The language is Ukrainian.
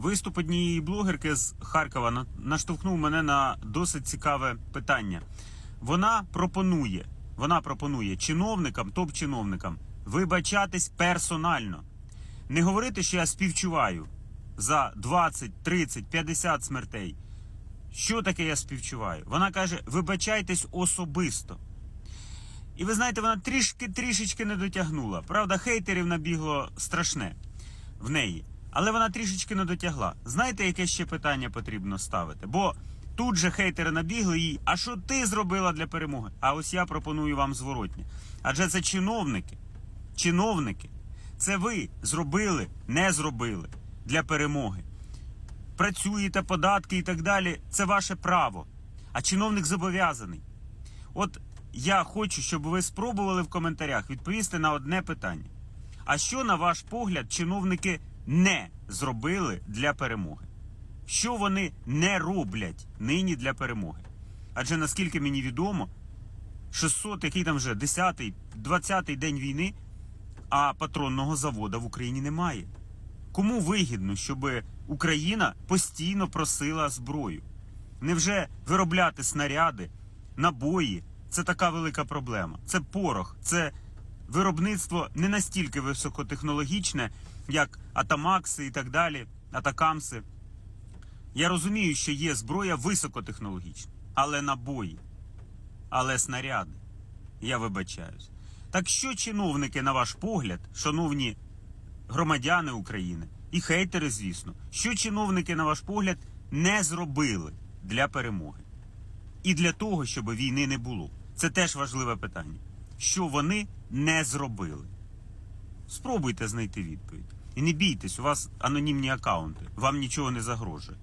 Виступ однієї блогерки з Харкова наштовхнув мене на досить цікаве питання. Вона пропонує, вона пропонує чиновникам, топ-чиновникам вибачатись персонально. Не говорити, що я співчуваю за 20, 30, 50 смертей. Що таке я співчуваю? Вона каже: вибачайтесь особисто. І ви знаєте, вона трішки трішечки не дотягнула. Правда, хейтерів набігло страшне в неї. Але вона трішечки не дотягла. Знаєте, яке ще питання потрібно ставити? Бо тут же хейтери набігли їй, а що ти зробила для перемоги? А ось я пропоную вам зворотнє. Адже це чиновники. Чиновники. Це ви зробили, не зробили для перемоги. Працюєте, податки і так далі. Це ваше право. А чиновник зобов'язаний. От я хочу, щоб ви спробували в коментарях відповісти на одне питання. А що, на ваш погляд, чиновники не зробили для перемоги? Що вони не роблять нині для перемоги? Адже наскільки мені відомо, 600, який там вже 10-й, 20-й день війни, а патронного завода в Україні немає. Кому вигідно, щоб Україна постійно просила зброю? Невже виробляти снаряди, набої це така велика проблема? Це порох, це виробництво не настільки високотехнологічне, як Атамакси і так далі, Атакамси. Я розумію, що є зброя високотехнологічна, але набої, але снаряди. Я вибачаюсь. Так що чиновники, на ваш погляд, шановні громадяни України і хейтери, звісно, що чиновники, на ваш погляд, не зробили для перемоги? І для того, щоб війни не було. Це теж важливе питання. Що вони не зробили? Спробуйте знайти відповідь. І не бійтесь, у вас анонімні акаунти, вам нічого не загрожує.